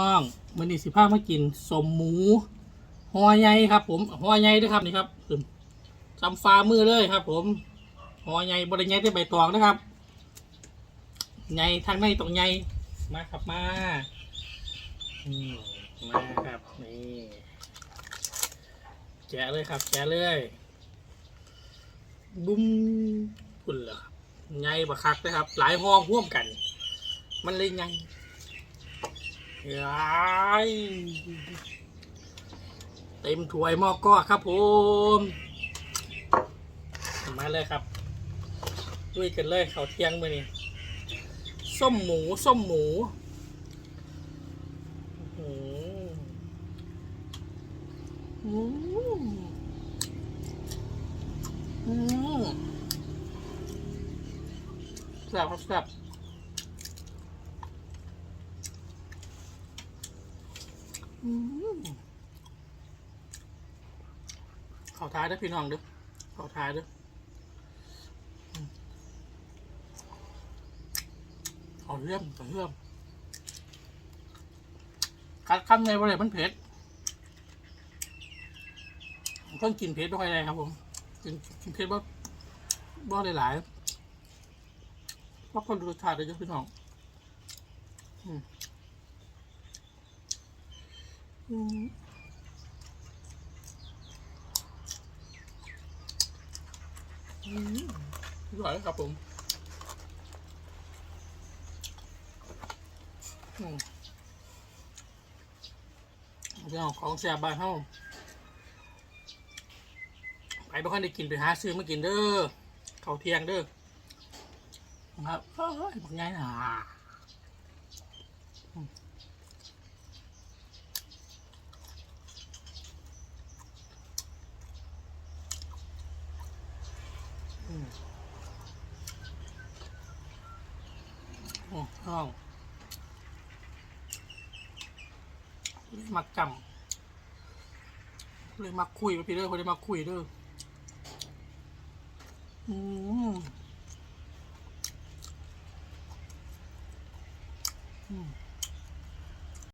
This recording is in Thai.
ต้องมันนี่สิพามากินสมหมูหัวใหญ่ครับ ผมหัวใหญ่ด้วยครับนี่ครับจำฟ้ามือเลยครับ ผมหัวใหญ่บริใหญ่ที่ใบตองนะครับใหญ่ทางในตรงใหญ่มาครับมาอมมาครับนี่แกะเลยครับ แกะเลยบุ้มพุ่นเหรอครับใหญ่บักคักนะครับ หลายห้องร่วมกัน มันเลยใหญ่ เต็มถ้วยหม้อก็ครับผมมาเลยครับด้วยกันเลยเขาเที่ยงมานี่ส้มหมูส้มหมูอื้อหืออืมอืมแซ่บครับแซ่บ อืม เขาท้ายเด้วยพี่น้องเด้อเขาท้ายเด้ออืมเอาเลื่อมเอาเลื่อมกัดคำในวันไหนมันเผ็ดผมเพิ่งกินเผ็ดไม่ค่อยได้ครับ ผมกินกินเผ็ดบ่บ่ได้หลายเพราะคนรสชาติได้เยอะพี่น้อง อืม อร่อยครับผมอืมเรื่องของแซ่บบ้านเฮาไปบ่ค่อยได้กินไปหาซื้อมากินเด้อเขาวเที่ยงเด้อครับเฮ้ยบอกไงน่ะอืม โอ้ห้องเลยมักจำเลยมักคุยไปพี่เด้อคนได้มักคุยเด้ออืมอืม